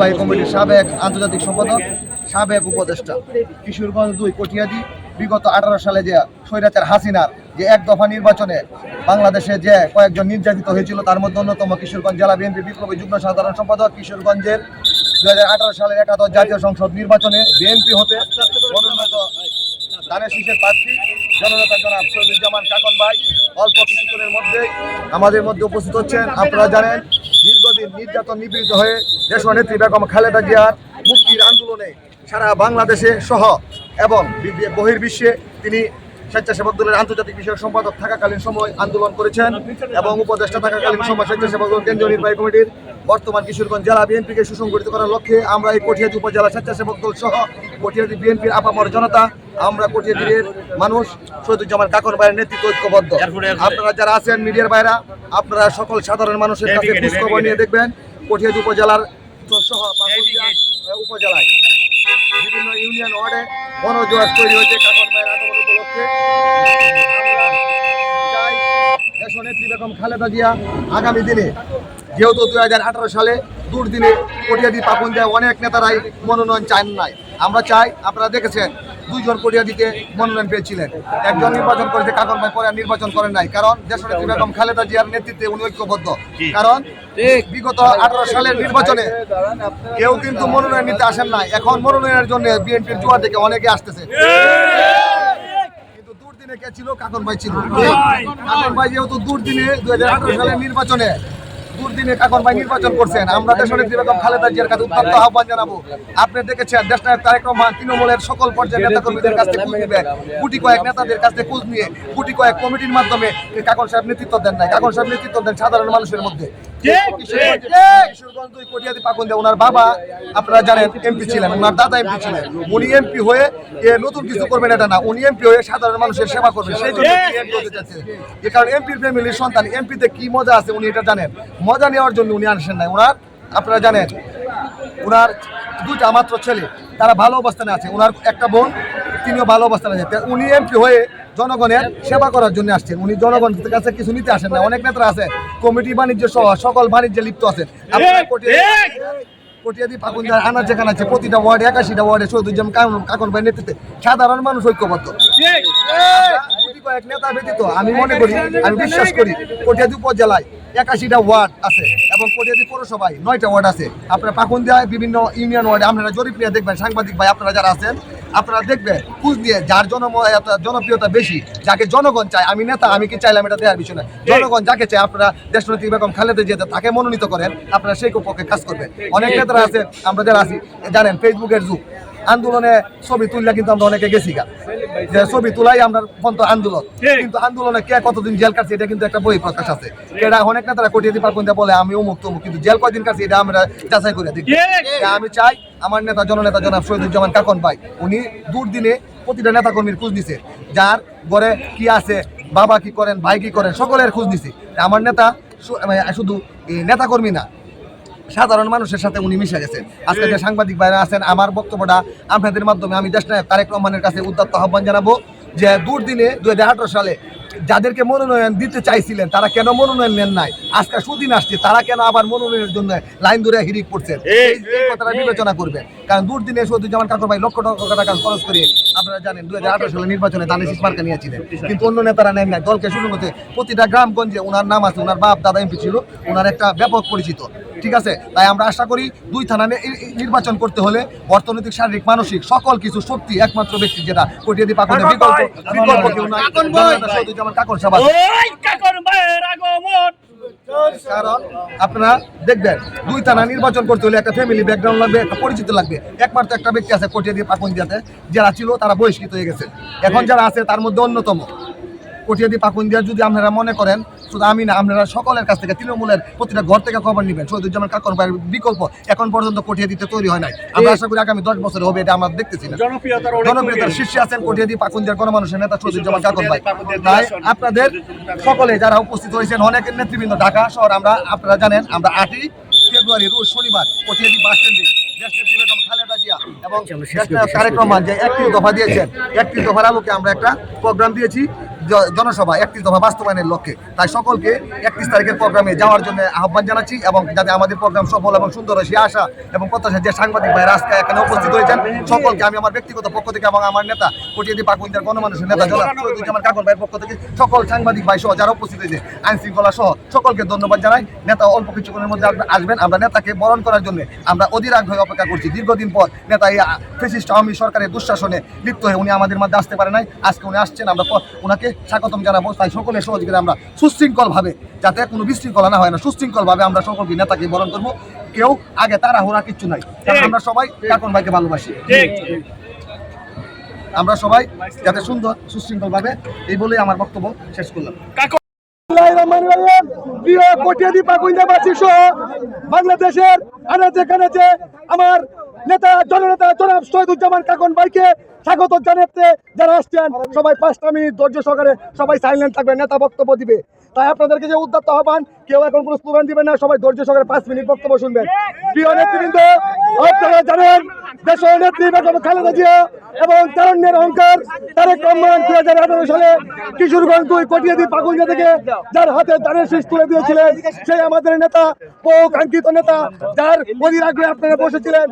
নির্বাহী কমিটির সাবেক আন্তর্জাতিক সম্পাদক, সাবেক উপদেষ্টা, কিশোরগঞ্জ দুই কটিয়াদি, বিগত আঠারো সালে যে স্বৈরাচার হাসিনার যে এক দফা নির্বাচনে বাংলাদেশে যে কয়েকজন নির্যাতিত হয়েছিল, তার মধ্যে অন্যতম কিশোরগঞ্জ জেলা বিএনপি বিপ্লবী যুগ্ম সাধারণ সম্পাদক, কিশোরগঞ্জের দু হাজার আঠারো সালের একাদশ জাতীয় সংসদ নির্বাচনে বিএনপি হতে মনোনীত শীষের প্রার্থী জননেতা জনাব শহীদুজ্জামান কাকন ভাই, অল্প কিছুক্ষণের মধ্যে আমাদের মধ্যে উপস্থিত হচ্ছেন। আপনারা জানেন নির্যাতন নিপীড়িত হয়ে দেশ নেত্রী বেগম খালেদা জিয়ার মুক্তির আন্দোলনে সারা বাংলাদেশে সহ এবং বহির্বিশ্বে তিনি স্বেচ্ছাসেবক দলের আন্তর্জাতিক বিষয়ক সম্পাদক থাকাকালীন সময় আন্দোলন করেছেন এবং উপদেষ্টা থাকাকালীন সময় স্বেচ্ছাসেবক দল কেন্দ্রীয় নির্বাহী কমিটির বর্তমান কিশোরগঞ্জ জেলা বিএনপিকে সুসংগঠিত করার লক্ষ্যে আমরা এই কটিয়াদি উপজেলা স্বেচ্ছাসেবক দল সহ কটিয়াদি বিএনপির আপামর জনতা আমরা কটিয়াদির মানুষ শহীদুজ্জামান কাকর ভাইয়ের নেতৃত্ব ঐক্যবদ্ধ। আপনারা যারা আছেন মিডিয়ার বাইরা আপনারা সকল সাধারণ মানুষের কাছে খোঁজখবর নিয়ে দেখবেন কটিয়াদি উপজেলার সহ উপজেলায়। বিভিন্ন ইউনিয়ন ওয়ার্ডে গণজোয়ার তৈরি হয়েছে কাকর আগমন দেশনেত্রী বেগম খালেদা জিয়া আগামী দিনে যেহেতু দুই হাজার আঠারো সালে দুর্দিনে কটিয়াদি পাপন দেয় অনেক নেতারাই মনোনয়ন চান নাই। আমরা চাই আপনারা দেখেছেন দুইজন কটিয়াদিতে মনোনয়ন পেয়েছিলেন। একজন নির্বাচন করেছে কাকন ভাই পরে নির্বাচন করেন নাই। কারণ দেশনেত্রী বেগম খালেদা জিয়ার নেতৃত্বে উনি ঐক্যবদ্ধ। কারণ বিগত আঠারো সালের নির্বাচনে কেউ কিন্তু মনোনয়ন নিতে আসেন নাই। এখন মনোনয়নের জন্য বিএনপির জোয়ার থেকে অনেকে আসতেছে। খালেদা আহ্বান জানাব। আপনি দেখেছেন তৃণমূলের সকল গুটি কয়েক নেতাদের নিয়ে গুটি কয়েক কমিটির মাধ্যমে নেতৃত্ব দেন কাকন নেতৃত্ব দেন সাধারণ মানুষের মধ্যে। কিশোরগঞ্জ কিশোরগঞ্জ দুই কোটিয়াদি পাকুন দেয় ওনার বাবা আপনারা জানেন এমপি ছিলেন ওনার দাদা এমপি ছিলেন। উনি এমপি হয়ে নতুন কিছু করবেন এটা না। উনি এমপি হয়ে সাধারণ মানুষের সেবা করবেন। সেই জন্য কারণ এমপির ফ্যামিলির সন্তান। এমপিতে কি মজা আছে উনি এটা জানেন। মজা নেওয়ার জন্য উনি আসেন নাই। ওনার আপনারা জানেন ওনার দুইটা মাত্র ছেলে তারা ভালো অবস্থানে আছে। ওনার একটা বোন তিনিও ভালো অবস্থানে আছে উনি এমপি হয়ে জনগণের সেবা করার জন্য আসছেন। উনি জনগণের কাছে কিছু নিতে আসেন না। অনেক নেতারা আছে কমিটি বাণিজ্য সহ সকল বাণিজ্যে লিপ্ত আছেন। কটিয়াদি পাকুন্দার আনার যেখানে আছে প্রতিটা ওয়ার্ডে একাশিটা ওয়ার্ডে চৌধুরীজন কাকন ভাই নেতৃত্বে সাধারণ মানুষ ঐক্যবদ্ধ। কয়েক নেতা ব্যতীত আমি মনে করি আমি বিশ্বাস করি কটিয়াদি উপজেলায় একাশিটা ওয়ার্ড আছে এবং কটিয়াদি পৌরসভায় নয়টা ওয়ার্ড আছে। আপনারা পাকুন্দিয়ায় বিভিন্ন ইউনিয়ন ওয়ার্ডে আপনারা জরিপ নিয়ে দেখবেন সাংবাদিক ভাই আপনারা যারা আছেন আপনারা দেখবে কুচ দিয়ে যার জন জনপ্রিয়তা বেশি যাকে জনগণ চায় আমি নেতা আমি কি চাইলাম এটা দেওয়ার বিষয় না। জনগণ যাকে চায় আপনারা দেশনৈতিক বেগম খালেদা জিয়া তাকে মনোনীত করেন আপনারা সেই পক্ষে কাজ করবেন। অনেক নেতারা আছে আমরা যারা আছি জানেন ফেসবুকের যুগ। আন্দোলনে ছবি তুললে কিন্তু আমরা অনেকে গেছি গা। যে ছবি তোলাই আমরা পন্ত আন্দোলন। কিন্তু আন্দোলনে কে কতদিন জেল কাটছে এটা কিন্তু একটা বই প্রকাশ আছে। এটা অনেক নেতারা কটিয়ে দিপার কোনটা বলে আমি অমুক তমুক কিন্তু জেল কয়দিন কাটছে এটা আমরা যাচাই করে দিই আমি চাই আমার নেতা জননেতা জনাব শহীদুজ্জামান কাকন ভাই উনি দুর্দিনে প্রতিটা নেতা কর্মীর খোঁজ নিছে। যার ঘরে কি আছে বাবা কি করেন ভাই কি করেন সকলের খোঁজ নিছি। আমার নেতা মানে শুধু নেতা কর্মী না সাধারণ মানুষের সাথে উনি মিশে গেছেন। আজকে যে সাংবাদিক ভাইরা আছেন আমার বক্তব্যটা আপনাদের মাধ্যমে আমি দেশ নায়ক তারেক রহমানের কাছে উদ্যত্ত আহ্বান জানাব যে দুর্দিনে দুই সালে যাদেরকে মনোনয়ন দিতে চাইছিলেন তারা কেন মনোনয়ন নেন নাই? আজকে সুদিন আসছে তারা কেন আবার মনোনয়নের জন্য লাইন ধরে হিরিক পড়ছেন? এই কথাটা বিবেচনা করবেন। কারণ দুর্দিনে সৌদুজ্জামান কাকর ভাই লক্ষ লক্ষ টাকা খরচ করে আপনারা জানেন দুই হাজার আঠারো সালে নির্বাচনে দানে মার্কা নিয়েছিলেন। কিন্তু অন্য নেতারা নেন নাই। দলকে শুরু করতে প্রতিটা গ্রামগঞ্জে ওনার নাম আছে ওনার বাপ দাদা এমপি ছিল ওনার একটা ব্যাপক পরিচিত। ঠিক আছে? তাই আমরা আশা করি দুই থানা নে- নির্বাচন করতে হলে অর্থনৈতিক শারীরিক মানসিক সকল কিছু শক্তি একমাত্র ব্যক্তি যেটা কটিয়াদি পাকনের বিকল্প বিকল্প কেউ আছে। কারণ আপনারা দেখবেন দুই থানা নির্বাচন করতে হলে একটা ফ্যামিলি ব্যাকগ্রাউন্ড লাগবে একটা পরিচিত লাগবে। একমাত্র একটা ব্যক্তি আছে কোটিয়া দিয়ে পাকুন দিয়াতে যারা ছিল তারা বহিষ্কৃত হয়ে গেছে। এখন যারা আছে তার মধ্যে অন্যতম। কটিয়াদি পাকুন দিয়া যদি আপনারা মনে করেন শুধু আমি না আপনারা সকলের কাছ থেকে তৃণমূলের প্রতিটা ঘর থেকে খবর নেবেন। শহীদুজ্জামান কাকর ভাইয়ের বিকল্প এখন পর্যন্ত কটিয়াদিতে তৈরি হয় নাই। আমরা আশা করি আগামী দশ বছর হবে এটা আমরা দেখতেছি না। জনপ্রিয়তার শীর্ষে আছেন কটিয়াদি পাকুন্দিয়ার গণমানুষের নেতা শহীদুজ্জামান কাকর ভাই। তাই আপনাদের সকলে যারা উপস্থিত হয়েছেন অনেকের নেতৃবৃন্দ ঢাকা শহর আমরা আপনারা জানেন আমরা আটই ফেব্রুয়ারি রোজ শনিবার কটিয়াদি বাস স্ট্যান্ডে এবং তারেক রহমান যে একটি দফা দিয়েছেন একটি দফার আলোকে আমরা একটা প্রোগ্রাম দিয়েছি। জনসভা একত্রিশ দফা বাস্তবায়নের লক্ষ্যে। তাই সকলকে একত্রিশ তারিখের প্রোগ্রামে যাওয়ার জন্য আহ্বান জানাচ্ছি এবং যাতে আমাদের প্রোগ্রাম সফল এবং সুন্দর হয় সে আশা এবং প্রত্যাশা যে সাংবাদিক ভাই রাস্তায় এখানে উপস্থিত হয়েছেন, সকলকে আমি আমার ব্যক্তিগত পক্ষ থেকে এবং আমার নেতা কটিয়াদি পাকুইন্দার গণমানুষের নেতা শহীদুজ্জামান কাকর ভাইয়ের পক্ষ থেকে সকল সাংবাদিক ভাই সহ যারা উপস্থিত হয়েছে আইন শৃঙ্খলা সহ সকলকে ধন্যবাদ জানাই। নেতা অল্প কিছুক্ষণের মধ্যে আসবেন। আমরা নেতাকে বরণ করার জন্য আমরা অধীর আগ্রহে অপেক্ষা করছি। দীর্ঘদিন পর নেতা এই ফেসিস্ট আওয়ামী সরকারের দুঃশাসনে লিপ্ত হয়ে উনি আমাদের মধ্যে আসতে পারে নাই। আজকে উনি আসছেন, আমরা ওনাকে স্বাগতম জানাব। তাই সকলের সহযোগিতা আমরা সুশৃঙ্খলভাবে যাতে কোনো বিশৃঙ্খলা না হয় না সুশৃঙ্খলভাবে আমরা সকলকে নেতাকে বরণ করব। কেউ আগে তাড়াহুড়া কিচ্ছু নাই। কারণ আমরা সবাই কাকন ভাইকে ভালোবাসি। আমরা সবাই যাতে সুন্দর সুশৃঙ্খলভাবে এই বলেই আমার বক্তব্য শেষ করলাম। প্রিয় কটিয়াদি পাকুইন্দাবাসী সহ বাংলাদেশের আনাচে কানাচে আমার নেতা জননেতা জনাব শহীদুজ্জামান কাকন ভাইকে স্বাগত জানাতে যারা আসছেন সবাই পাঁচটা মিনিট ধৈর্য সহকারে সবাই সাইলেন্ট থাকবে নেতা বক্তব্য দিবে। তাই আপনাদেরকে যে উদ্যত্ত আহ্বান কেউ এখন কোনো স্লোগান দিবেন না সবাই ধৈর্য সহকারে পাঁচ মিনিট বক্তব্য শুনবেন। প্রিয় নেতৃবৃন্দ আপনারা জানেন দেশ নেত্রী বেগম খালেদা জিয়া এবং তারণ্যের অহংকার তারেক রহমান দুই হাজার আঠারো সালে কিশোরগঞ্জ দুই কটিয়াদি পাকুঞ্জা থেকে যার হাতে দানের শীষ তুলে দিয়েছিলেন সেই আমাদের নেতা বহু কাঙ্ক্ষিত নেতা যার অধীর আগ্রহে আপনারা বসেছিলেন।